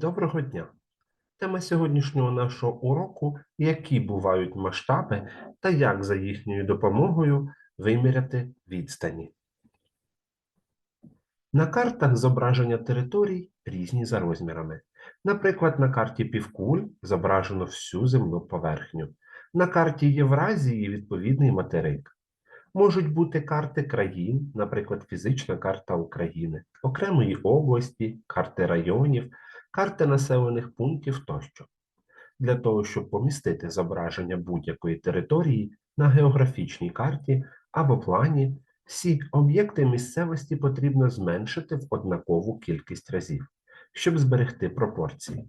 Доброго дня! Тема сьогоднішнього нашого уроку які бувають масштаби та як за їхньою допомогою виміряти відстані. На картах зображення територій різні за розмірами. Наприклад, на карті півкуль зображено всю земну поверхню. На карті Євразії відповідний материк. Можуть бути карти країн, наприклад, фізична карта України, окремої області, карти районів, карти населених пунктів тощо. Для того, щоб помістити зображення будь-якої території на географічній карті або плані, всі об'єкти місцевості потрібно зменшити в однакову кількість разів, щоб зберегти пропорції.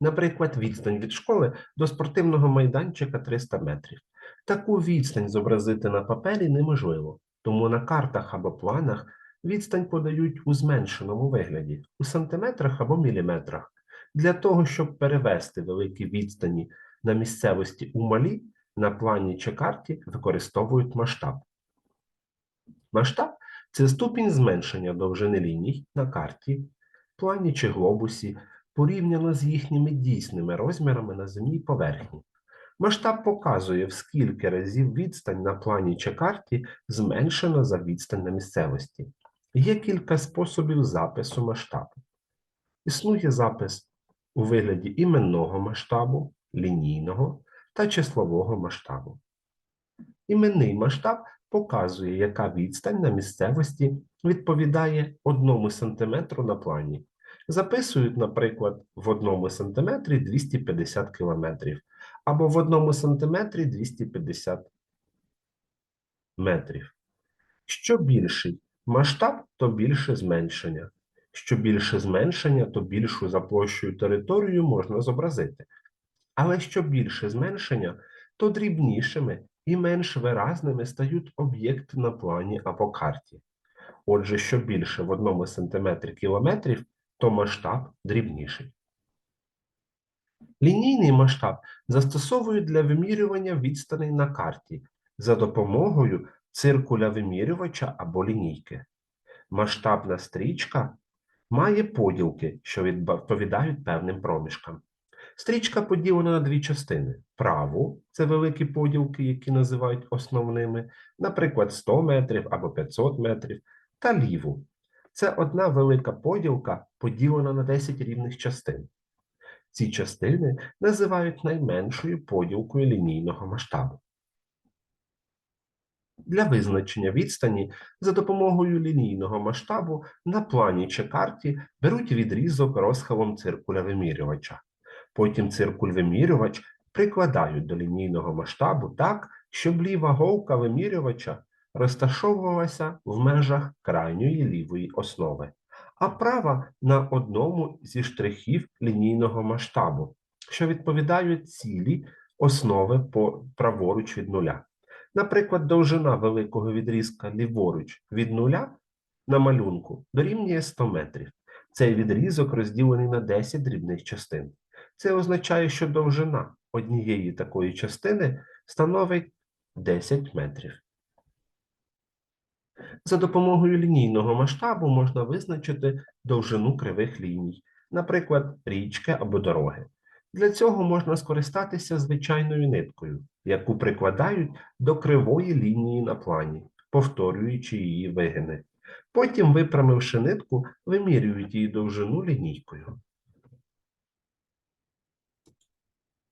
Наприклад, відстань від школи до спортивного майданчика 300 метрів. Таку відстань зобразити на папері неможливо, тому на картах або планах відстань подають у зменшеному вигляді, у сантиметрах або міліметрах. Для того, щоб перевести великі відстані на місцевості у малі, на плані чи карті використовують масштаб. Масштаб це ступінь зменшення довжини ліній на карті, плані чи глобусі порівняно з їхніми дійсними розмірами на земній поверхні. Масштаб показує, в скільки разів відстань на плані чи карті зменшена за відстань на місцевості. Є кілька способів запису масштабу. Існує запис у вигляді іменного масштабу, лінійного та числового масштабу. Іменний масштаб показує, яка відстань на місцевості відповідає 1 см на плані. Записують, наприклад, в 1 см 250 км або в 1 см 250 метрів. Що більший масштаб, то більше зменшення. Що більше зменшення, то більшу за площею територію можна зобразити. Але що більше зменшення, то дрібнішими і менш виразними стають об'єкти на плані або карті. Отже, що більше в 1 см кілометрів, то масштаб дрібніший. Лінійний масштаб застосовують для вимірювання відстаней на карті за допомогою циркуля вимірювача або лінійки. Масштабна стрічка має поділки, що відповідають певним проміжкам. Стрічка поділена на дві частини. Праву це великі поділки, які називають основними, наприклад, 100 метрів або 500 метрів, та ліву. Це одна велика поділка, поділена на 10 рівних частин. Ці частини називають найменшою поділкою лінійного масштабу. Для визначення відстані за допомогою лінійного масштабу на плані чи карті беруть відрізок розхилом циркуля вимірювача. Потім циркуль-вимірювач прикладають до лінійного масштабу так, щоб ліва голка вимірювача розташовувалася в межах крайньої лівої основи, а права на одному зі штрихів лінійного масштабу, що відповідають цілі основи по праворуч від нуля. Наприклад, довжина великого відрізка ліворуч від нуля на малюнку дорівнює 100 метрів. Цей відрізок розділений на 10 дрібних частин. Це означає, що довжина однієї такої частини становить 10 метрів. За допомогою лінійного масштабу можна визначити довжину кривих ліній, наприклад, річки або дороги. Для цього можна скористатися звичайною ниткою, яку прикладають до кривої лінії на плані, повторюючи її вигини. Потім, випрямивши нитку, вимірюють її довжину лінійкою.